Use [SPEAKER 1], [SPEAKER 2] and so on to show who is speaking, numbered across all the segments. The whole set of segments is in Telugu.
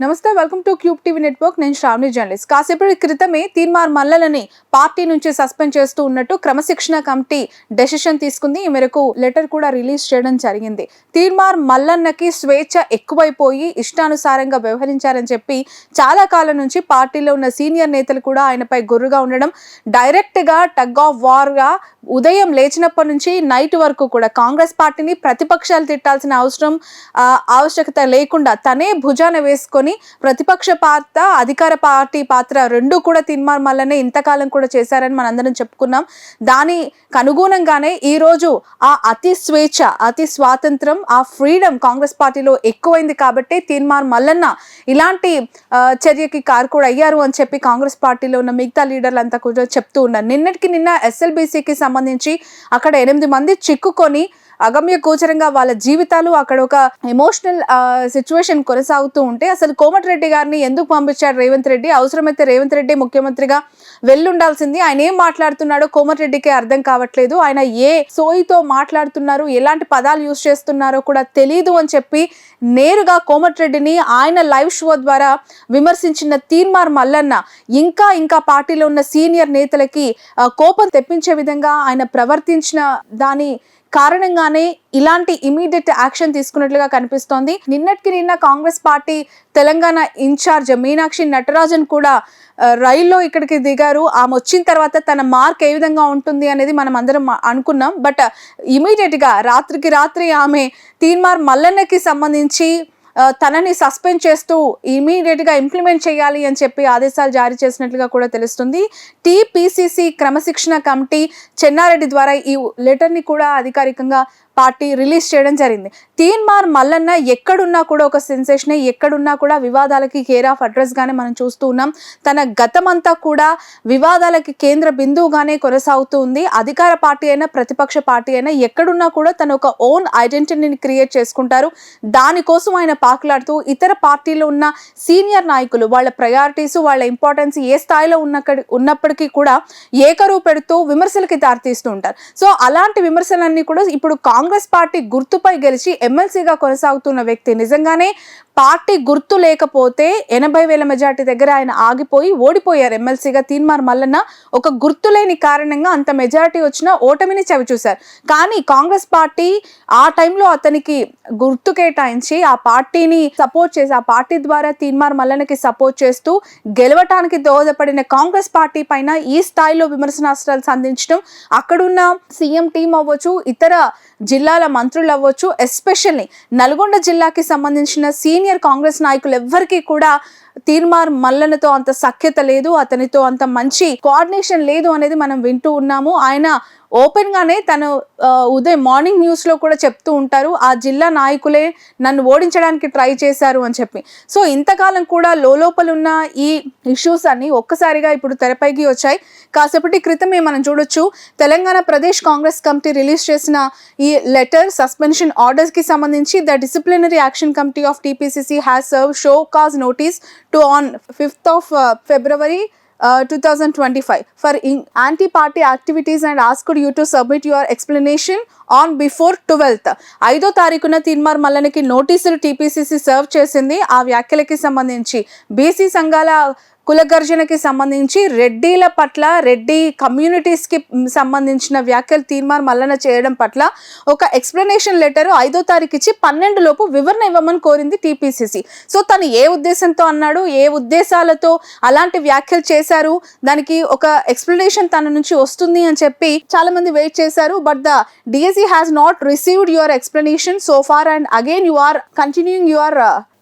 [SPEAKER 1] నమస్తే welcome to Cube TV network నేను శ్రావణి జర్నలిస్ట్ కాసేపటి క్రితమే తీర్మార్ మల్లలని పార్టీ నుంచి సస్పెండ్ చేస్తూ ఉన్నట్టు క్రమశిక్షణ కమిటీ డెసిషన్ తీసుకుంది. ఈ మేరకు లెటర్ కూడా రిలీజ్ చేయడం జరిగింది. తీర్మార్ మల్లన్నకి స్వేచ్ఛ ఎక్కువైపోయి ఇష్టానుసారంగా వ్యవహరించారని చెప్పి చాలా కాలం నుంచి పార్టీలో ఉన్న సీనియర్ నేతలు కూడా ఆయనపై గుర్రుగా ఉండడం డైరెక్ట్గా టగ్ ఆఫ్ వార్గా ఉదయం లేచినప్పటి నుంచి నైట్ వరకు కూడా కాంగ్రెస్ పార్టీని ప్రతిపక్షాలు తిట్టాల్సిన అవసరం ఆవశ్యకత లేకుండా తనే భుజాన వేసుకొని ప్రతిపక్ష పాత్ర అధికార పార్టీ పాత్ర రెండు కూడా తీర్మార్ మల్లనే ఇంతకాలం కూడా చేశారని మనందరం చెప్పుకున్నాం. దానికి అనుగుణంగానే ఈ రోజు ఆ అతి స్వేచ్ఛ అతి స్వాతంత్రం ఆ ఫ్రీడమ్ కాంగ్రెస్ పార్టీలో ఎక్కువైంది కాబట్టి తీర్మార్ మల్లన్న ఇలాంటి చర్యకి చర్యకి కారకుడు అయ్యారు అని చెప్పి కాంగ్రెస్ పార్టీలో ఉన్న మిగతా లీడర్లు అంతా కూడా చెప్తూ ఉన్నారు. నిన్నటికి నిన్న ఎస్ఎల్బీసీకి సంబంధించి అక్కడ ఎనిమిది మంది చిక్కుకొని అగమ్య గోచరంగా వాళ్ళ జీవితాలు అక్కడ ఒక ఎమోషనల్ సిచ్యువేషన్ కొనసాగుతూ ఉంటే అసలు కోమటిరెడ్డి గారిని ఎందుకు పంపించాడు రేవంత్ రెడ్డి? అవసరమైతే రేవంత్ రెడ్డి ముఖ్యమంత్రిగా వెళ్ళుండాల్సింది. ఆయన ఏం మాట్లాడుతున్నాడో కోమటిరెడ్డికి అర్థం కావట్లేదు. ఆయన ఏ సోయితో మాట్లాడుతున్నారు ఎలాంటి పదాలు యూజ్ చేస్తున్నారో కూడా తెలియదు అని చెప్పి నేరుగా కోమటిరెడ్డిని ఆయన లైవ్ షో ద్వారా విమర్శించిన తీర్మార్ మల్లన్న ఇంకా ఇంకా పార్టీలో ఉన్న సీనియర్ నేతలకి కోపం తెప్పించే విధంగా ఆయన ప్రవర్తించిన దాని కారణంగానే ఇలాంటి ఇమీడియట్ యాక్షన్ తీసుకున్నట్లుగా కనిపిస్తోంది. నిన్నటికి నిన్న Congress party Telangana incharge Meenakshi Natarajan కూడా రైల్లో ఇక్కడికి దిగారు. ఆమె వచ్చిన తర్వాత తన మార్క్ ఏ విధంగా ఉంటుంది అనేది మనం అందరం అనుకున్నాం. బట్ ఇమీడియట్గా రాత్రికి రాత్రి ఆమె తీన్మార్ మల్లన్నకి సంబంధించి తనని సస్పెండ్ చేస్తూ ఇమీడియట్గా ఇంప్లిమెంట్ చేయాలి అని చెప్పి ఆదేశాలు జారీ చేసినట్లుగా కూడా తెలుస్తుంది. టీపీసీసీ క్రమశిక్షణ కమిటీ చెన్నారెడ్డి ద్వారా ఈ లెటర్ని కూడా అధికారికంగా పార్టీ రిలీజ్ చేయడం జరిగింది. తీన్మార్ మల్లన్న ఎక్కడున్నా కూడా ఒక సెన్సేషనే ఎక్కడున్నా కూడా వివాదాలకి కేర్ ఆఫ్ అడ్రస్గానే మనం చూస్తూ ఉన్నాం. తన గతమంతా కూడా వివాదాలకి కేంద్ర బిందువుగానే కొనసాగుతూ ఉంది. అధికార పార్టీ అయినా ప్రతిపక్ష పార్టీ అయినా ఎక్కడున్నా కూడా తన ఒక ఓన్ ఐడెంటిటీని క్రియేట్ చేసుకుంటారు. దానికోసం ఆయన పాకులాడుతూ ఇతర పార్టీలో ఉన్న సీనియర్ నాయకులు వాళ్ళ ప్రయారిటీస్ వాళ్ళ ఇంపార్టెన్స్ ఏ స్థాయిలో ఉన్న ఉన్నప్పటికీ కూడా ఏకరువు పెడుతూ విమర్శలకి దారితీస్తూ ఉంటారు. సో అలాంటి విమర్శలన్నీ కూడా ఇప్పుడు కాంగ్రెస్ పార్టీ గుర్తుపై గెలిచి ఎమ్మెల్సీగా కొనసాగుతున్న వ్యక్తి నిజంగానే పార్టీ గుర్తు లేకపోతే ఎనభై వేల మెజార్టీ దగ్గర ఆయన ఆగిపోయి ఓడిపోయారు ఎమ్మెల్సీగా తీన్మార్ మల్లన్న. ఒక గుర్తు లేని కారణంగా అంత మెజారిటీ వచ్చినా ఓటమిని చవిచూశారు కానీ కాంగ్రెస్ పార్టీ ఆ టైంలో అతనికి గుర్తు కేటాయించి ఆ పార్టీ పార్టీని సపోర్ట్ చేసి ఆ పార్టీ ద్వారా తీన్మార్ మల్లన్నకి సపోర్ట్ చేస్తూ గెలవటానికి దోహదపడిన కాంగ్రెస్ పార్టీ పైన ఈ స్థాయిలో విమర్శనాస్త్రాలు సంధించడం అక్కడున్న సీఎం టీం అవ్వచ్చు ఇతర జిల్లాల మంత్రులు అవ్వచ్చు ఎస్పెషల్లీ నల్గొండ జిల్లాకి సంబంధించిన సీనియర్ కాంగ్రెస్ నాయకులు ఎవ్వరికీ కూడా తీర్మార్ మల్లనతో అంత సఖ్యత లేదు అతనితో అంత మంచి కోఆర్డినేషన్ లేదు అనేది మనం వింటూ ఉన్నాము. ఆయన ఓపెన్గానే తను ఉదయం మార్నింగ్ న్యూస్లో కూడా చెప్తూ ఉంటారు ఆ జిల్లా నాయకులే నన్ను ఓడించడానికి ట్రై చేశారు అని చెప్పి. సో ఇంతకాలం కూడా లోపల ఉన్న ఈ ఇష్యూస్ అన్నీ ఒక్కసారిగా ఇప్పుడు తెరపైకి వచ్చాయి. కాసేపటి క్రితమే మనం చూడొచ్చు Telangana Pradesh Congress committee release చేసిన ఈ లెటర్ సస్పెన్షన్ ఆర్డర్స్కి సంబంధించి the disciplinary action committee of TPCC has serve show cause notice to on fifth of February uh, 2025 for in- anti-party activities and asked you to submit your explanation on before twelfth ఐదో తారీఖున తీన్మార్ మల్లనికి నోటీసులు టీపీసీసీ సర్వ్ చేసింది ఆ వ్యాఖ్యలకి సంబంధించి బీసీ సంఘాల కులగర్జనకి సంబంధించి రెడ్డిల పట్ల రెడ్డి కమ్యూనిటీస్కి సంబంధించిన వ్యాఖ్యలు తీర్మానం మల్లన చేయడం పట్ల ఒక ఎక్స్ప్లెనేషన్ లెటర్ ఐదో తారీఖు ఇచ్చి పన్నెండు లోపు వివరణ ఇవ్వమని కోరింది టీపీసీసీ. సో తను ఏ ఉద్దేశంతో అన్నాడు ఏ ఉద్దేశాలతో అలాంటి వ్యాఖ్యలు చేశారు దానికి ఒక ఎక్స్ప్లెనేషన్ తన నుంచి వస్తుంది అని చెప్పి చాలా మంది వెయిట్ చేశారు but the DSC has not received your explanation so far and again you are continuing your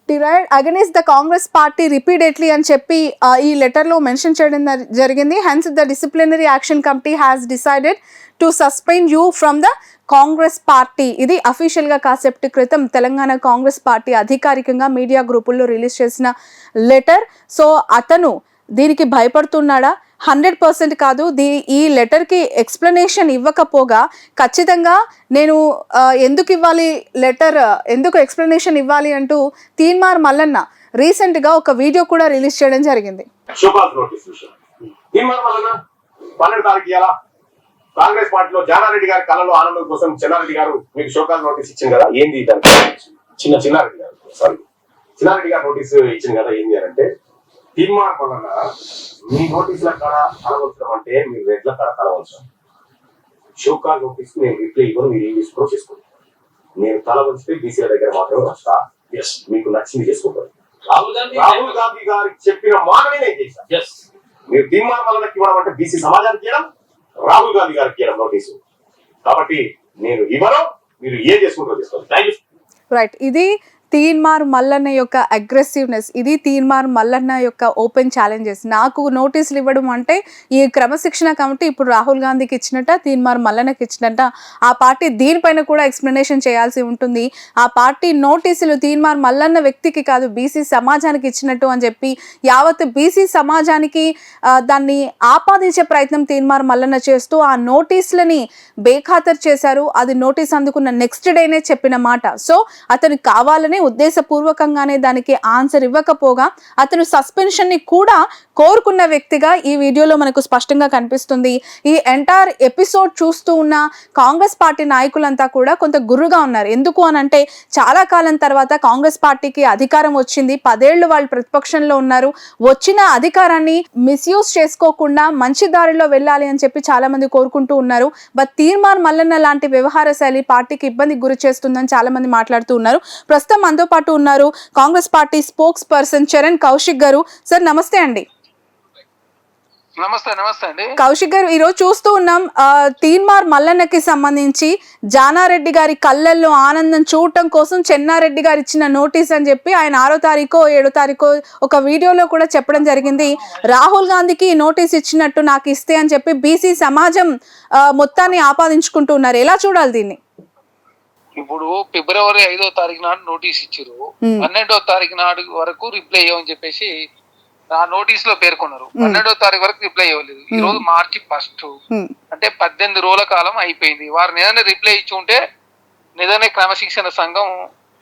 [SPEAKER 1] deride against the Congress party repeatedly అని చెప్పి ఈ లెటర్లో మెన్షన్ చేయడం జరిగింది. Hence the disciplinary action committee has decided to suspend you from the Congress party. ఇది అఫీషియల్గా కాసేపటి క్రితం తెలంగాణ కాంగ్రెస్ పార్టీ అధికారికంగా మీడియా గ్రూపుల్లో రిలీజ్ చేసిన లెటర్. సో అతను దీనికి భయపడుతున్నాడా? హండ్రెడ్ పర్సెంట్ కాదు. దీ ఈ లెటర్కి ఎక్స్ప్లెనేషన్ ఇవ్వకపోగా ఖచ్చితంగా నేను ఎందుకు ఇవ్వాలి లెటర్ ఎందుకు ఎక్స్ప్లెనేషన్ ఇవ్వాలి అంటూ తీన్మార్ మల్లన్న రీసెంట్గా ఒక వీడియో కూడా రిలీజ్ చేయడం జరిగింది.
[SPEAKER 2] కాంగ్రెస్ పార్టీలో జానారెడ్డి గారి కళలో ఆనందం కోసం చెన్నారెడ్డి గారు మీకు షోకాజ్ నోటీస్ ఇచ్చింది కదా? ఏంది దానికి చిన్న చిన్నారెడ్డి గారు సారీ చిన్నారెడ్డి గారు నోటీస్ ఇచ్చింది కదా? ఏంది అంటే తీర్మానం వలన మీ నోటీసుల కాడ కలవలసడం అంటే మీరు రెడ్ల కాడ కలవలసం షోకా నోటీస్ నేను రిప్లై ఇవ్వను మీరు ఏం చేసుకోవడం చేసుకోండి. నేను తల వంచితే బీసీల దగ్గర మాత్రమే వస్తా. ఎస్ మీకు నచ్చింది చేసుకుంటాను
[SPEAKER 3] రాహుల్ గాంధీ
[SPEAKER 2] రాహుల్ గాంధీ గారికి చెప్పిన మాటని నేను చేశాను
[SPEAKER 3] ఎస్
[SPEAKER 2] మీరు తీర్మానం వలన ఇవ్వడం అంటే బీసీ సమాజానికి ఇవ్వడం రాహుల్ గాంధీ గారికి ఇవ్వడం నోటీసు. కాబట్టి నేను ఇవ్వను మీరు ఏం చేసుకుంటారో చేసుకోండి. థ్యాంక్ యూ
[SPEAKER 1] రైట్ ఇది తీన్మార్ మల్లన్న యొక్క అగ్రెసివ్నెస్ ఇది తీన్మార్ మల్లన్న యొక్క ఓపెన్ ఛాలెంజెస్ నాకు నోటీసులు ఇవ్వడం అంటే ఈ క్రమశిక్షణ కమిటీ ఇప్పుడు రాహుల్ గాంధీకి ఇచ్చినట్ట తీన్మార్ మల్లన్నకి ఇచ్చినట్ట ఆ పార్టీ దీనిపైన కూడా ఎక్స్ప్లెనేషన్ చేయాల్సి ఉంటుంది. ఆ పార్టీ నోటీసులు తీన్మార్ మల్లన్న వ్యక్తికి కాదు బీసీ సమాజానికి ఇచ్చినట్టు అని చెప్పి యావత్ బీసీ సమాజానికి దాన్ని ఆపాదించే ప్రయత్నం తీన్మార్ మల్లన్న చేస్తూ ఆ నోటీసులని బేఖాతరు చేశారు. అది నోటీస్ అందుకున్న నెక్స్ట్ డేనే చెప్పిన మాట. సో అతను కావాలని ఉద్దేశపూర్వకంగానే దానికి ఆన్సర్ ఇవ్వకపోగా అతను సస్పెన్షన్ని కూడా కోరుకున్న వ్యక్తిగా ఈ వీడియోలో మనకు స్పష్టంగా కనిపిస్తుంది. ఈ ఎంటైర్ ఎపిసోడ్ చూస్తూ ఉన్న కాంగ్రెస్ పార్టీ నాయకులంతా కూడా కొంత గుర్రుగా ఉన్నారు. ఎందుకు అని అంటే చాలా కాలం తర్వాత కాంగ్రెస్ పార్టీకి అధికారం వచ్చింది. పదేళ్ళు వాళ్ళు ప్రతిపక్షంలో ఉన్నారు. వచ్చిన అధికారాన్ని మిస్యూజ్ చేసుకోకుండా మంచి దారిలో వెళ్ళాలి అని చెప్పి చాలా మంది కోరుకుంటూ ఉన్నారు. బట్ తీర్మాన్ మల్లన్న లాంటి వ్యవహార శైలి పార్టీకి ఇబ్బందికి గురి చేస్తుందని చాలా మంది మాట్లాడుతూ ఉన్నారు. ప్రస్తుతం మనతో పాటు ఉన్నారు Congress party spokesperson Charan Kaushik garu. Sir నమస్తే అండి.
[SPEAKER 4] నమస్తే నమస్తే అండి.
[SPEAKER 1] కౌశిక్ గారు ఈరోజు చూస్తూ ఉన్నాం తీన్మార్ మల్లన్నకి సంబంధించి జానారెడ్డి గారి కళ్ళల్లో ఆనందం చూడటం కోసం చెన్నారెడ్డి గారు ఇచ్చిన నోటీస్ అని చెప్పి ఆయన ఆరో తారీఖో ఏడో తారీఖో ఒక వీడియోలో కూడా చెప్పడం జరిగింది. రాహుల్ గాంధీకి నోటీస్ ఇచ్చినట్టు నాకు ఇస్తే అని చెప్పి బీసీ సమాజం మొత్తాన్ని ఆపాదించుకుంటూ ఉన్నారు. ఎలా చూడాలి దీన్ని?
[SPEAKER 4] ఇప్పుడు ఫిబ్రవరి ఐదో తారీఖు నాడు నోటీస్ ఇచ్చారు. పన్నెండో తారీఖు నాడు వరకు రిప్లై ఇవ్వని చెప్పేసి ఆ నోటీస్లో పేర్కొన్నారు పన్నెండో తారీఖు వరకు రిప్లై ఇవ్వలేదు. ఈ రోజు మార్చి ఫస్ట్. అంటే పద్దెనిమిది రోజుల కాలం అయిపోయింది. వారు నిజంగా రిప్లై ఇచ్చి ఉంటే నిజంగా క్రమశిక్షణ సంఘం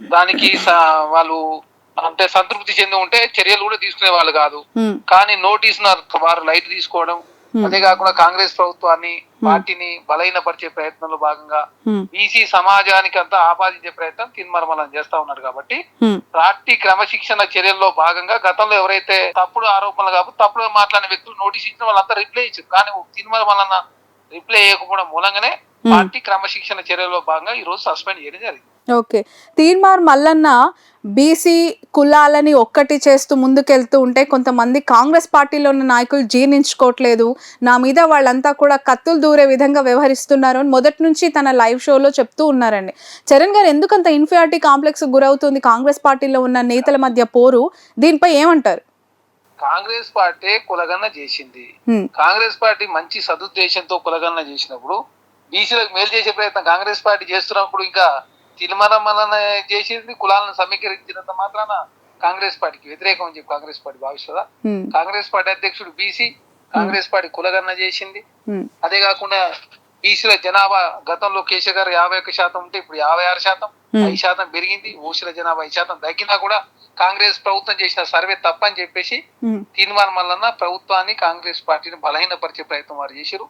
[SPEAKER 4] దానికి వాళ్ళు అంటే సంతృప్తి చెంది ఉంటే చర్యలు కూడా తీసుకునే వాళ్ళు కాదు. కానీ నోటీస్ వారు లైట్ తీసుకోవడం అదే కాకుండా కాంగ్రెస్ ప్రభుత్వాన్ని పార్టీని బలహీనపరిచే ప్రయత్నంలో భాగంగా
[SPEAKER 1] హ్మ్.
[SPEAKER 4] బీసీ సమాజానికి అంతా ఆపాదించే ప్రయత్నం తిన్మరమలం చేస్తా ఉన్నారు కాబట్టి. పార్టీ క్రమశిక్షణ చర్యల్లో భాగంగా గతంలో ఎవరైతే తప్పుడు ఆరోపణలు కాబట్టి తప్పుడు మాట్లాడిన వ్యక్తులు నోటీస్ ఇచ్చిన వాళ్ళంతా రిప్లై ఇచ్చారు. కానీ తిన్మరమలన్న రిప్లై చేయకపోవడం మూలంగానే పార్టీ క్రమశిక్షణ చర్యల్లో భాగంగా ఈ రోజు సస్పెండ్ చేయడం జరిగింది.
[SPEAKER 1] ఓకే. తీన్మార్ మల్లన్న బీసీ కులాలని ఒక్కటి చేస్తూ ముందుకెళ్తూ ఉంటే కొంతమంది కాంగ్రెస్ పార్టీలో ఉన్న నాయకులు జీర్ణించుకోవట్లేదు. నా మీద వాళ్ళంతా కూడా కత్తులు దూరే విధంగా వ్యవహరిస్తున్నారు అని మొదటి నుంచి తన లైవ్ షోలో చెప్తూ ఉన్నారండి. చరణ్ గారు ఎందుకు అంత ఇన్ఫియారిటీ కాంప్లెక్స్ గురవుతుంది కాంగ్రెస్ పార్టీలో ఉన్న నేతల మధ్య పోరు? దీనిపై ఏమంటారు?
[SPEAKER 4] కాంగ్రెస్ పార్టీ కులగన్న చేసింది. కాంగ్రెస్ పార్టీ మంచి సదుద్దేశంతో కులగన్న చేసినప్పుడు బీసీలకు మేలు చేసే ప్రయత్నం కాంగ్రెస్ పార్టీ చేస్తున్నప్పుడు ఇంకా తిరుమల చేసింది కులాలను సమీకరించినంత మాత్రాన కాంగ్రెస్ పార్టీకి వ్యతిరేకం అని చెప్పి కాంగ్రెస్ పార్టీ భావిస్తుందా? కాంగ్రెస్ పార్టీ అధ్యక్షుడు బీసీ కాంగ్రెస్ పార్టీ కులగన్న చేసింది. అదే కాకుండా బీసీల జనాభా గతంలో కేసీఆర్ గారు యాభై ఒక్క శాతం ఉంటే ఇప్పుడు యాభై ఆరు శాతం. ఐదు శాతం పెరిగింది. ఓసీల జనాభా ఐదు శాతం తగ్గినా కూడా కాంగ్రెస్ ప్రభుత్వం చేసిన సర్వే తప్పని చెప్పేసి తీర్మానం వలన ప్రభుత్వాన్ని కాంగ్రెస్ పార్టీని బలహీనపరిచే ప్రయత్నం వారు చేశారు.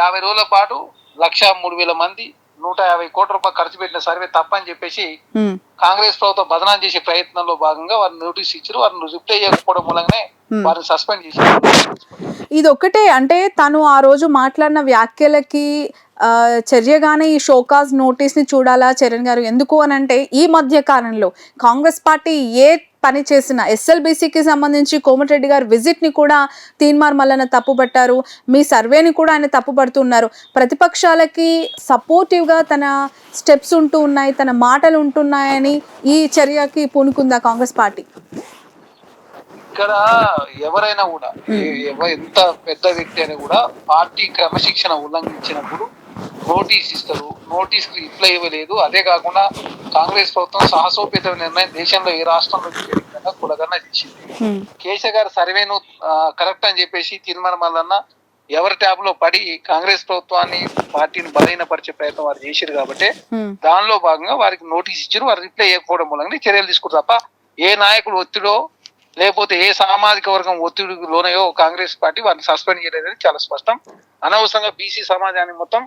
[SPEAKER 4] యాభై రోజుల పాటు లక్ష మూడు వేల మంది నూట యాభై కోట్ల రూపాయలు ఖర్చు పెట్టిన సర్వే తప్పని చెప్పేసి కాంగ్రెస్ ప్రభుత్వం బదనాం చేసే ప్రయత్నంలో భాగంగా వారు నోటీస్ ఇచ్చారు. వారిని రిప్లై చేయకపోవడం మూలంగానే. వారిని సస్పెండ్ చేశారు.
[SPEAKER 1] ఇది ఒకటే అంటే తను ఆ రోజు మాట్లాడిన వ్యాఖ్యలకి చర్యగానే ఈ షోకాజ్ నోటీస్ని చూడాలా చరణ్ గారు? ఎందుకు అని అంటే ఈ మధ్య కాలంలో కాంగ్రెస్ పార్టీ ఏ పని చేసిన ఎస్ఎల్బిసికి సంబంధించి కోమటిరెడ్డి గారు విజిట్ని కూడా తీన్మార్ మల్లన తప్పుపట్టారు. మీ సర్వేని కూడా ఆయన తప్పుపడుతున్నారు. ప్రతిపక్షాలకి సపోర్టివ్గా తన స్టెప్స్ ఉంటూ ఉన్నాయి తన మాటలు ఉంటున్నాయని ఈ చర్యకి పూనుకుందా కాంగ్రెస్ పార్టీ?
[SPEAKER 4] ఇక్కడ ఎవరైనా కూడా ఎంత పెద్ద వ్యక్తి అయినా కూడా పార్టీ క్రమశిక్షణ ఉల్లంఘించినప్పుడు నోటీస్ ఇస్తారు. నోటీస్ రిప్లై ఇవ్వలేదు. అదే కాకుండా కాంగ్రెస్ ప్రభుత్వం సాహసోపేత నిర్ణయం దేశంలో ఏ రాష్ట్రంలో జరిగిందన్న కులగన్న చేసింది. కేసీఆర్ గారి సర్వేను కరెక్ట్ అని చెప్పేసి తీర్మానం వలన ఎవరి ట్యాబ్లో పడి కాంగ్రెస్ ప్రభుత్వాన్ని పార్టీని బలహీనపరిచే ప్రయత్నం వారు చేశారు కాబట్టి దానిలో భాగంగా వారికి నోటీస్ ఇచ్చారు వారు రిప్లై ఇవ్వకపోవడం మూలంగా చర్యలు తీసుకుంటారు తప్ప ఏ నాయకుడు ఒత్తిడో లేకపోతే ఏ సామాజిక వర్గం ఒత్తిడికి లోనయో కాంగ్రెస్ పార్టీ వారిని సస్పెండ్ చేయలేదని చాలా స్పష్టం. అనవసరంగా బీసీ సమాజాన్ని మొత్తం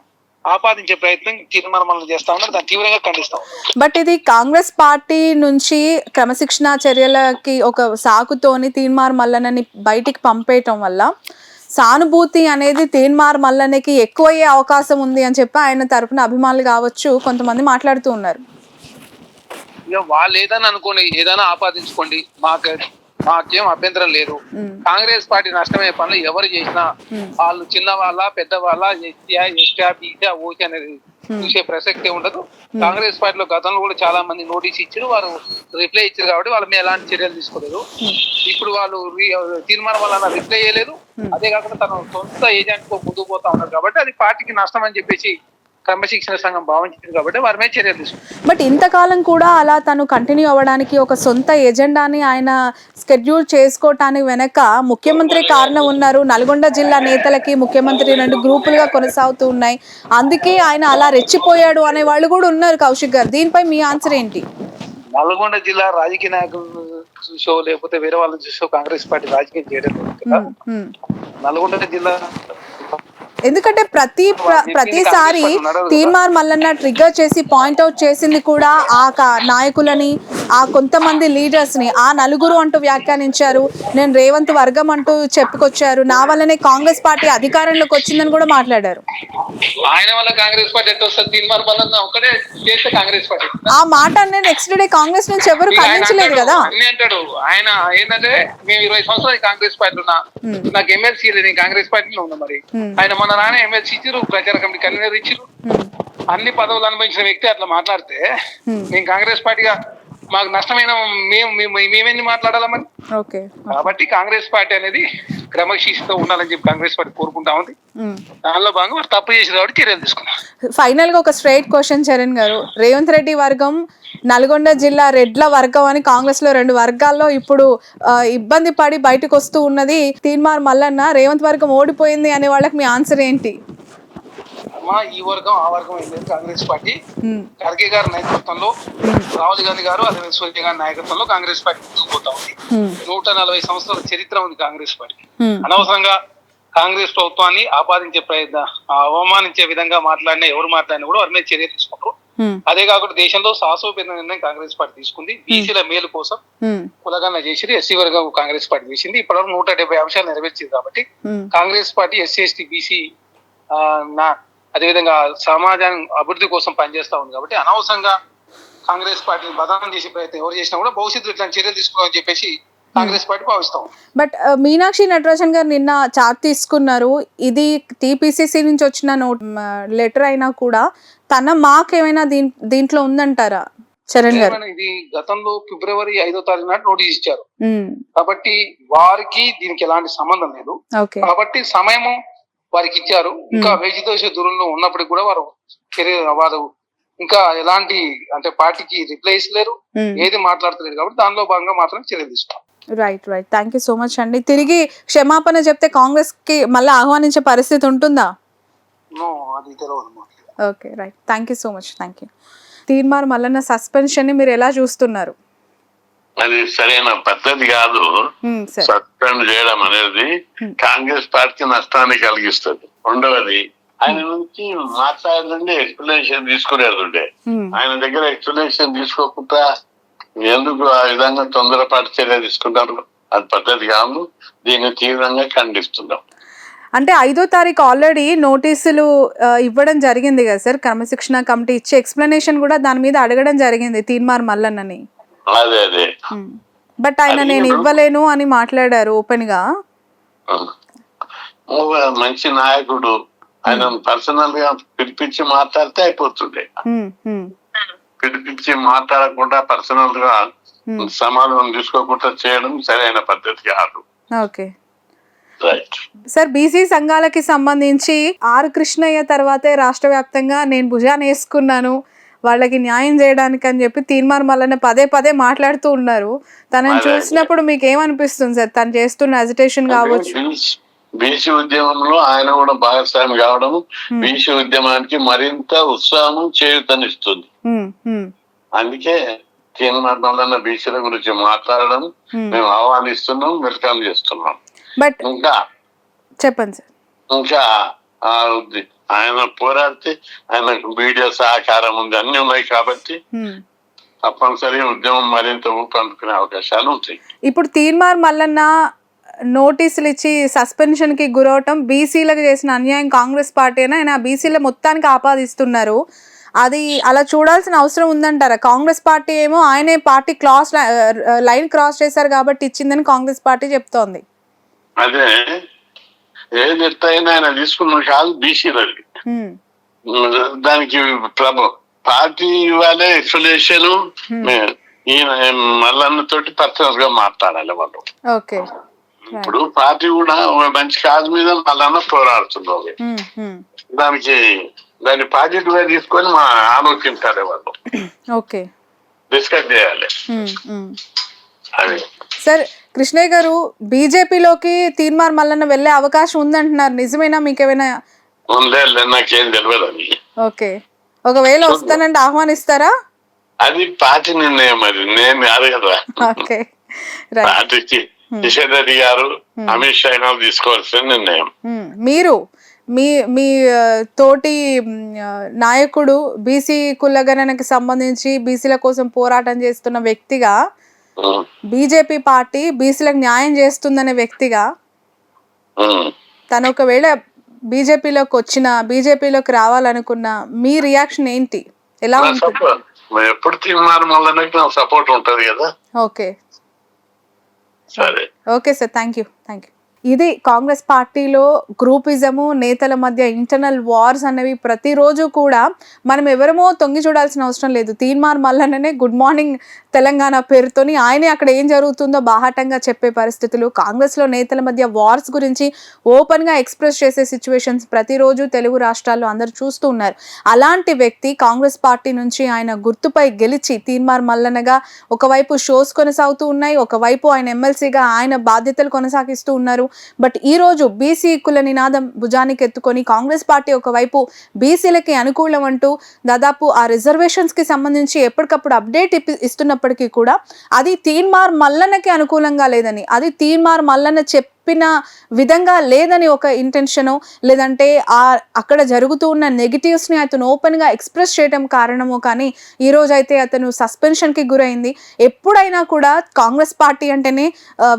[SPEAKER 4] ఆపాదించే ప్రయత్నం తీర్మానం చేస్తా ఉన్నారు. దాన్ని తీవ్రంగా ఖండిస్తాం.
[SPEAKER 1] బట్ ఇది కాంగ్రెస్ పార్టీ నుంచి క్రమశిక్షణ చర్యలకి ఒక సాకుతోని తీన్మార్ మల్లనని బయటికి పంపేయటం వల్ల సానుభూతి అనేది తీన్మార్ మల్లనకి ఎక్కువయ్యే అవకాశం ఉంది అని చెప్పి ఆయన తరపున అభిమానులు కావచ్చు కొంతమంది మాట్లాడుతూ ఉన్నారు.
[SPEAKER 4] ఇక వాళ్ళు ఏదైనా అనుకోండి ఏదైనా ఆపాదించుకోండి మాకు మాకేం అభ్యంతరం లేదు. కాంగ్రెస్ పార్టీ నష్టమయ్యే పనులు ఎవరు చేసినా వాళ్ళు చిన్న వాళ్ళ పెద్ద వాళ్ళ ఎస్టీఆ ఎస్టీఆ బీసీ ఓసీ అనేది చూసే ప్రసక్తే ఉండదు. కాంగ్రెస్ పార్టీలో గతంలో కూడా చాలా మంది నోటీస్ ఇచ్చారు. వారు రిప్లై ఇచ్చారు కాబట్టి వాళ్ళ మీద ఎలాంటి చర్యలు తీసుకోలేదు. ఇప్పుడు వాళ్ళు తీర్మానం వల్ల రిప్లై చేయలేదు అదే కాకుండా తన సొంత ఏజెంట్కు ముందుకు పోతా ఉన్నారు కాబట్టి అది పార్టీకి నష్టం అని చెప్పేసి క్రమశిక్షణ సంఘం భావించింది కాబట్టి వారి మీద చర్యలు
[SPEAKER 1] బట్ ఇంతకాలం కూడా అలా తను కంటిన్యూ అవ్వడానికి ఒక సొంత ఎజెండాని ఆయన స్కెడ్యూల్ చేసుకోవటానికి వెనక ముఖ్యమంత్రి కారణం ఉన్నారు. నల్గొండ జిల్లా నేతలకి ముఖ్యమంత్రి రెండు గ్రూపులుగా కొనసాగుతూ ఉన్నాయి. అందుకే ఆయన అలా రెచ్చిపోయాడు అనే వాళ్ళు కూడా ఉన్నారు కౌశిక్ గారు. దీనిపై మీ ఆన్సర్ ఏంటి?
[SPEAKER 4] నల్గొండ జిల్లా రాజకీయ నాయకులు చూసో లేకపోతే వేరే వాళ్ళని చూసో కాంగ్రెస్ పార్టీ రాజకీయం చేయడం. నల్గొండ జిల్లా
[SPEAKER 1] ఎందుకంటే ప్రతి ప్ర- ప్రతిసారి తీర్మార్ మల్లన్న ట్రిగ్గర్ చేసి పాయింట్ అవుట్ చేసింది కూడా ఆ నాయకులని ఆ కొంతమంది లీడర్స్ని ఆ నలుగురు అంటూ వ్యాఖ్యానించారు. నేను రేవంత్ వర్గం అంటూ చెప్పుకొచ్చారు. నా వల్లనే కాంగ్రెస్ పార్టీ అధికారంలోకి వచ్చిందని కూడా మాట్లాడారు.
[SPEAKER 4] ఆయన వల్ల కాంగ్రెస్ పార్టీ ఎట్లా వస్తుంది? తీర్మార్ వల్ల ఒకటే చేస్తే కాంగ్రెస్ పార్టీ.
[SPEAKER 1] ఆ మాట అనేది నెక్స్ట్ డే కాంగ్రెస్ నుంచి ఎవరు ఖండించలేదు కదా.
[SPEAKER 4] అంటాడు. ఆయన ఏంటంటే మేము ఇరవై సంవత్సరాలు కాంగ్రెస్ పార్టీ ఉన్నా. నాకు ఎమ్మెల్సీ నేను కాంగ్రెస్ పార్టీలో ఉన్నా మరి. ఆయన మన నాన్న ఎమ్మెల్సీ ఇచ్చారు ప్రచార కమిటీ కన్వీనర్ ఇచ్చారు అన్ని పదవులు అనుభవించిన వ్యక్తి అట్లా మాట్లాడితే. మేము కాంగ్రెస్ పార్టీగా మాకు నష్టమైన మేము మేము- మేమేంది మాట్లాడాలా మరి?
[SPEAKER 1] ఓకే.
[SPEAKER 4] కాబట్టి కాంగ్రెస్ పార్టీ అనేది క్రమశిక్షతో ఉండాలని చెప్పి కాంగ్రెస్ పార్టీ కోరుకుంటా ఉంది. దానిలో భాగంగా తప్పు చేసిన కాబట్టి చర్యలు తీసుకున్నాం
[SPEAKER 1] ఫైనల్గా ఒక స్ట్రైట్ క్వశ్చన్ చరణ్ గారు. రేవంత్ రెడ్డి వర్గం నల్గొండ జిల్లా రెడ్ల వర్గం అని కాంగ్రెస్లో రెండు వర్గాల్లో ఇప్పుడు ఇబ్బంది పడి బయటకు వస్తూ ఉన్నది తీన్మార్ మల్లన్న. రేవంత్ వర్గం ఓడిపోయింది అనే వాళ్ళకి మీ ఆన్సర్ ఏంటి?
[SPEAKER 4] అమ్మా ఈ వర్గం ఆ వర్గం ఏం లేదు కాంగ్రెస్ పార్టీ. ఖర్గే గారి నాయకత్వంలో రాహుల్ గాంధీ గారు అదే సోనియా గారి నాయకత్వంలో కాంగ్రెస్ పార్టీ ముందుకు పోతా ఉంది నూట నలభై సంవత్సరాల చరిత్ర ఉంది కాంగ్రెస్ పార్టీ అనవసరంగా కాంగ్రెస్ ప్రభుత్వాన్ని ఆపాదించే ప్రయత్న అవమానించే విధంగా మాట్లాడినా ఎవరు మాట్లాడినా కూడా వారి మీద చర్య తీసుకుంటారు అదే కాకుండా దేశంలో సాహసోపేత నిర్ణయం కాంగ్రెస్ పార్టీ తీసుకుంది. బీసీల మేలు కోసం కులగన్న చేసింది ఎస్సీ వర్గం కాంగ్రెస్ పార్టీ చేసింది. ఇప్పటివరకు నూట డెబ్బై అంశాలు నెరవేర్చింది కాబట్టి Congress party SC ST BC నా అదేవిధంగా సమాజాన్ని అభివృద్ధి కోసం పనిచేస్తా ఉంది కాబట్టి అనవసరంగా కాంగ్రెస్ పార్టీని బదనాం చేసే ప్రయత్నం ఎవరు చేసినా కూడా భవిష్యత్తులో ఇట్లాంటి చర్యలు తీసుకోవాలని చెప్పేసి కాంగ్రెస్ పార్టీ భావిస్తా
[SPEAKER 1] బట్ మీనాక్షి నటరాజన్ గారు నిన్న చార్ట్ తీసుకున్నారు. ఇది టీపీసీసీ నుంచి వచ్చిన నోట్ లెటర్ అయినా కూడా తన మార్క్ ఏమైనా దీం దీంట్లో ఉందంటారా? చరణ్ గారు.
[SPEAKER 4] ఇది గతంలో ఫిబ్రవరి ఐదో తారీఖు నాటి నోటీస్ ఇచ్చారు. కాబట్టి వారికి దీనికి ఎలాంటి సంబంధం లేదు. కాబట్టి సమయము వారికి ఇచ్చారు ఇంకా వేచి దోష దూరంలో ఉన్నప్పటికీ కూడా వారు చర్య వారు ఇంకా ఎలాంటి అంటే పార్టీకి రిప్లై ఇస్తలేరు. ఏది మాట్లాడతలేరు కాబట్టి దానిలో భాగంగా మాత్రం చర్యలు తీసుకున్నాం
[SPEAKER 1] right right thank you so much అండి. తిరిగి క్షమాపణ చెప్తే కాంగ్రెస్కి మళ్ళీ ఆహ్వానించే పరిస్థితి ఉంటుందా. Okay right thank you so much thank you Teenmaar Mallanna సస్పెన్షన్ని మీరు ఎలా చూస్తున్నారు?
[SPEAKER 3] అది సరైన పద్ధతి కాదు. సస్పెండ్ చేయడం అనేది కాంగ్రెస్ పార్టీ నష్టాన్ని కలిగిస్తుంది. రెండవది ఆయన నుంచి మాట్లాడుతుండే ఎక్స్ప్లెనేషన్ తీసుకునేది
[SPEAKER 1] ఉమ్,
[SPEAKER 3] ఆయన దగ్గర ఎక్స్ప్లెనేషన్ తీసుకోకుండా ఎందుకు ఆ విధంగా తొందరపాటు చర్య తీసుకుంటారు? అది పద్ధతి కాదు. దీన్ని తీవ్రంగా ఖండిస్తున్నాం.
[SPEAKER 1] అంటే ఐదో తారీఖు ఆల్రెడీ నోటీసులు ఇవ్వడం జరిగింది కదా సార్? క్రమశిక్షణ కమిటీ ఇచ్చే ఎక్స్ప్లెనేషన్ కూడా దాని మీద అడగడం జరిగింది తీన్మార్ మల్లన్నని.
[SPEAKER 3] అదే అదే.
[SPEAKER 1] బట్ ఆయన నేను ఇవ్వలేను అని మాట్లాడారు
[SPEAKER 3] ఓపెన్గా మంచి నాయకుడు. ఆయన పర్సనల్గా పిలిపించి మాట్లాడితే అయిపోతుండే. పిలిపించి మాట్లాడకుండా
[SPEAKER 1] పర్సనల్గా.
[SPEAKER 3] సమాధానం తీసుకోకుండా చేయడం సరైన పద్ధతి కాదు.
[SPEAKER 1] ఓకే. సార్ బీసీ సంఘాలకి సంబంధించి ఆర్ కృష్ణయ్య తర్వాతే రాష్ట్ర వ్యాప్తంగా నేను భుజాన్ని వేసుకున్నాను. వాళ్ళకి న్యాయం చేయడానికి అని చెప్పి తీన్మార్ మల్లన్న పదే పదే మాట్లాడుతూ ఉన్నారు. తనని. చూసినప్పుడు మీకు ఏమనిపిస్తుంది సార్? తను చేస్తున్న అజిటేషన్ కావచ్చు.
[SPEAKER 3] బీసీ ఉద్యమంలో ఆయన కూడా భాగస్వామి కావడం బీసీ ఉద్యమానికి మరింత ఉత్సాహం చేయుతనిస్తుంది. అందుకే తీర్మానంలో బీసీల గురించి మాట్లాడడం. మేము ఆహ్వానిస్తున్నాం వెల్కమ్ చేస్తున్నాం.
[SPEAKER 1] బట్
[SPEAKER 3] ఇంకా
[SPEAKER 1] చెప్పండి సార్.
[SPEAKER 3] ఇంకా. ఆయన పోరాడితే ఆయనకు మీడియా సహకారం ఉంది అన్ని ఉన్నాయి కాబట్టి
[SPEAKER 1] హ్మ్.
[SPEAKER 3] తప్పనిసరిగా ఉద్యమం మరింత ఊపందుకునే అవకాశాలు ఉంటాయి.
[SPEAKER 1] ఇప్పుడు తీన్మార్ మల్లన్న నోటీసులు ఇచ్చి సస్పెన్షన్కి గురవటం బీసీలకు చేసిన అన్యాయం కాంగ్రెస్ పార్టీ అని ఆయన బీసీల మొత్తానికి ఆపాదిస్తున్నారు. అది అలా చూడాల్సిన అవసరం ఉందంటారా? కాంగ్రెస్ పార్టీ ఏమో ఆయనే పార్టీ క్రాస్ లైన్ క్రాస్ చేశారు కాబట్టి ఇచ్చిందని కాంగ్రెస్ పార్టీ చెప్తోంది.
[SPEAKER 3] అదే ఏది ఎత్తైనా ఆయన తీసుకున్న కాదు బీసీలది. దానికి ప్రభు పార్టీ వాళ్ళే ఎక్స్ప్లెనేషన్ ఈయన మల్లన్న తోటి పర్సనల్గా మాట్లాడాలి వాళ్ళు. ఇప్పుడు పార్టీ కూడా మంచి కాదు మీద మల్లన్న పోరాడుతున్నారు. దానికి దాన్ని పాజిటివ్గా తీసుకొని మా ఆలోచించాలి వాళ్ళు.
[SPEAKER 1] ఓకే.
[SPEAKER 3] డిస్కస్ చేయాలి. అది.
[SPEAKER 1] సార్ కృష్ణయ్య గారు బీజేపీలోకి తీన్మార్ మల్లన్న వెళ్ళే అవకాశం ఉందంటున్నారు. నిజమేనా? మీకు ఏమైనా
[SPEAKER 3] ఉందే నాకేం తెలియదు
[SPEAKER 1] ఓకే. ఒకవేళ వస్తానంటే ఆహ్వానిస్తారా?
[SPEAKER 3] అది పార్టీ నిర్ణయం అది. నేను కాదు కదా
[SPEAKER 1] ఓకే. రైట్.
[SPEAKER 3] పార్టీకి కిషన్ రెడ్డి గారు అమిత్ షా గారు తీసుకోవాల్సిన నిర్ణయం.
[SPEAKER 1] మీరు మీ మీ తోటి నాయకుడు బీసీ కులగణనకి సంబంధించి బీసీల కోసం పోరాటం చేస్తున్న వ్యక్తిగా. బీజేపీ పార్టీ బీసీలకు న్యాయం చేస్తుందనే వ్యక్తిగా. తను ఒకవేళ బీజేపీలోకి వచ్చిన బీజేపీలోకి రావాలనుకున్న మీ రియాక్షన్ ఏంటి? ఎలా ఉంటుంది?
[SPEAKER 3] ఎప్పుడు తీర్మానం వల్ల సపోర్ట్ ఉంటది కదా.
[SPEAKER 1] ఓకే.
[SPEAKER 3] సరే.
[SPEAKER 1] Okay sir. Thank you thank you ఇది కాంగ్రెస్ పార్టీలో గ్రూపిజము నేతల మధ్య ఇంటర్నల్ వార్స్ అనేవి ప్రతిరోజు కూడా మనం ఎవరమో తొంగి చూడాల్సిన అవసరం లేదు. తీన్మార్ మల్లన్ననే గుడ్ మార్నింగ్ తెలంగాణ పేరుతోని ఆయనే అక్కడ ఏం జరుగుతుందో బాహాటంగా చెప్పే పరిస్థితులు. కాంగ్రెస్లో నేతల మధ్య వార్స్ గురించి ఓపెన్గా ఎక్స్ప్రెస్ చేసే సిచ్యువేషన్స్ ప్రతిరోజు తెలుగు రాష్ట్రాల్లో అందరూ చూస్తూ ఉన్నారు. అలాంటి వ్యక్తి కాంగ్రెస్ పార్టీ నుంచి ఆయన గుర్తుపై గెలిచి తీన్మార్ మల్లన్నగా ఒకవైపు షోస్ కొనసాగుతూ ఉన్నాయి ఒకవైపు ఆయన ఎమ్మెల్సీగా ఆయన బాధ్యతలు కొనసాగిస్తూ ఉన్నారు. బట్ ఈరోజు బీసీ కుల నినాదం భుజానికి ఎత్తుకొని కాంగ్రెస్ పార్టీ ఒకవైపు బీసీలకి అనుకూలం అంటూ దాదాపు ఆ రిజర్వేషన్స్కి సంబంధించి ఎప్పటికప్పుడు అప్డేట్ ఇస్తున్నప్పటికీ కూడా అది తీన్మార్ మల్లన్నకి అనుకూలంగా లేదని అది తీన్మార్ మల్లన్న చెప్పిన విధంగా లేదని ఒక ఇంటెన్షను లేదంటే ఆ అక్కడ జరుగుతూ ఉన్న నెగిటివ్స్ని అతను ఓపెన్గా ఎక్స్ప్రెస్ చేయడం కారణమో కానీ ఈరోజు అయితే అతను సస్పెన్షన్కి గురైంది. ఎప్పుడైనా కూడా కాంగ్రెస్ పార్టీ అంటేనే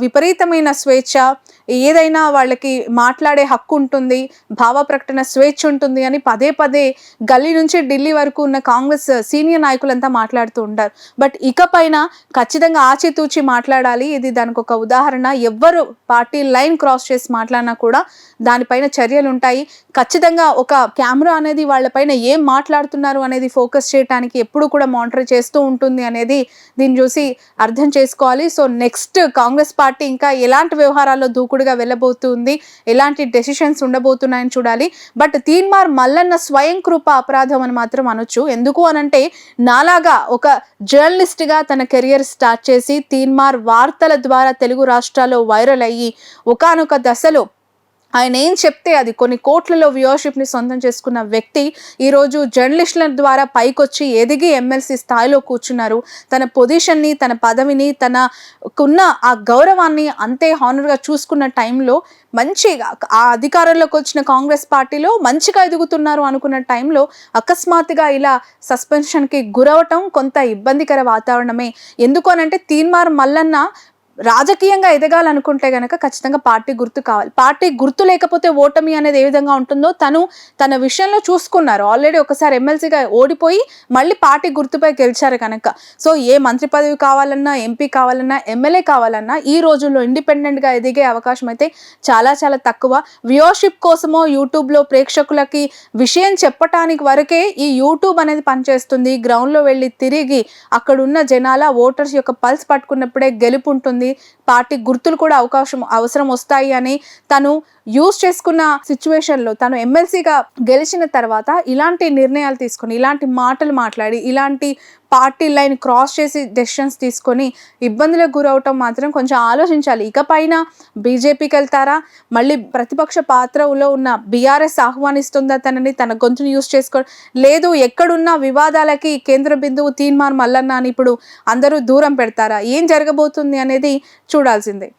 [SPEAKER 1] విపరీతమైన స్వేచ్ఛ ఏదైనా వాళ్ళకి మాట్లాడే హక్కు ఉంటుంది భావ ప్రకటన స్వేచ్ఛ ఉంటుంది అని పదే పదే గల్లీ నుంచి ఢిల్లీ వరకు ఉన్న కాంగ్రెస్ సీనియర్ నాయకులంతా మాట్లాడుతూ ఉంటారు. బట్ ఇకపైన ఖచ్చితంగా ఆచితూచి మాట్లాడాలి. ఇది దానికి ఒక ఉదాహరణ. ఎవ్వరు పార్టీ లైన్ క్రాస్ చేసి మాట్లాడినా కూడా దానిపైన చర్యలు ఉంటాయి. ఖచ్చితంగా ఒక కెమెరా అనేది వాళ్ళపైన ఏం మాట్లాడుతున్నారు అనేది ఫోకస్ చేయడానికి ఎప్పుడు కూడా మానిటర్ చేస్తూ ఉంటుంది అనేది దీన్ని చూసి అర్థం చేసుకోవాలి. సో నెక్స్ట్ కాంగ్రెస్ పార్టీ ఇంకా ఎలాంటి వ్యవహారాల్లో దూకుడు దూకుడుగా వెళ్ళబోతుంది. ఎలాంటి డెసిషన్స్ ఉండబోతున్నాయని చూడాలి. బట్ తీన్మార్ మల్లన్న స్వయం కృప అపరాధం అని మాత్రం అనొచ్చు. ఎందుకు అనంటే నాలాగా ఒక జర్నలిస్ట్గా తన కెరియర్ స్టార్ట్ చేసి తీన్మార్ వార్తల ద్వారా తెలుగు రాష్ట్రాల్లో వైరల్ అయ్యి ఒకానొక దశలో ఆయన ఏం చెప్తే అది? కొన్ని కోట్లలో వ్యూవర్షిప్ని సొంతం చేసుకున్న వ్యక్తి ఈరోజు జర్నలిస్టుల ద్వారా పైకొచ్చి ఎదిగి ఎమ్మెల్సీ స్థాయిలో కూర్చున్నారు. తన పొజిషన్ని తన పదవిని తనకున్న ఆ గౌరవాన్ని అంతే హానర్గా చూసుకున్న టైంలో మంచిగా ఆ అధికారంలోకి వచ్చిన కాంగ్రెస్ పార్టీలో మంచిగా ఎదుగుతున్నారు అనుకున్న టైంలో అకస్మాత్తుగా ఇలా సస్పెన్షన్కి గురవటం కొంత ఇబ్బందికర వాతావరణమే. ఎందుకు అనంటే తీన్మార్ మల్లన్న రాజకీయంగా ఎదగాలనుకుంటే గనక ఖచ్చితంగా పార్టీ గుర్తు కావాలి. పార్టీ గుర్తు లేకపోతే ఓటమి అనేది ఏ విధంగా ఉంటుందో తను తన విషయంలో చూసుకున్నారు. ఆల్రెడీ ఒకసారి ఎమ్మెల్సీగా ఓడిపోయి మళ్ళీ పార్టీ గుర్తుపై గెలిచారు కనుక సో ఏ మంత్రి పదవి కావాలన్నా ఎంపీ కావాలన్నా ఎమ్మెల్యే కావాలన్నా ఈ రోజుల్లో ఇండిపెండెంట్గా ఎదిగే అవకాశం అయితే చాలా చాలా తక్కువ. వ్యూషిప్ కోసమో యూట్యూబ్లో ప్రేక్షకులకి విషయం చెప్పటానికి వరకే ఈ యూట్యూబ్ అనేది పనిచేస్తుంది. గ్రౌండ్లో వెళ్ళి తిరిగి అక్కడున్న జనాల ఓటర్స్ యొక్క పల్స్ పట్టుకున్నప్పుడే గెలుపు ఉంటుంది. పార్టీ గుర్తులు కూడా అవకాశం అవసరం వస్తాయి అని తను యూజ్ చేసుకున్న సిచ్యువేషన్లో తను ఎమ్మెల్సీగా గెలిచిన తర్వాత ఇలాంటి నిర్ణయాలు తీసుకొని ఇలాంటి మాటలు మాట్లాడి ఇలాంటి పార్టీ లైన్ క్రాస్ చేసి డెసిషన్స్ తీసుకొని ఇబ్బందులకు గురవటం మాత్రం కొంచెం ఆలోచించాలి. ఇకపైన బీజేపీకి వెళ్తారా? మళ్ళీ ప్రతిపక్ష పాత్రలో ఉన్న బీఆర్ఎస్ ఆహ్వానిస్తుందా తనని? తన గొంతును యూజ్ చేసుకో లేదు ఎక్కడున్న వివాదాలకి కేంద్ర బిందువు తీన్మార్ మల్లన్న అని ఇప్పుడు అందరూ దూరం పెడతారా? ఏం జరగబోతుంది అనేది చూడాల్సిందే.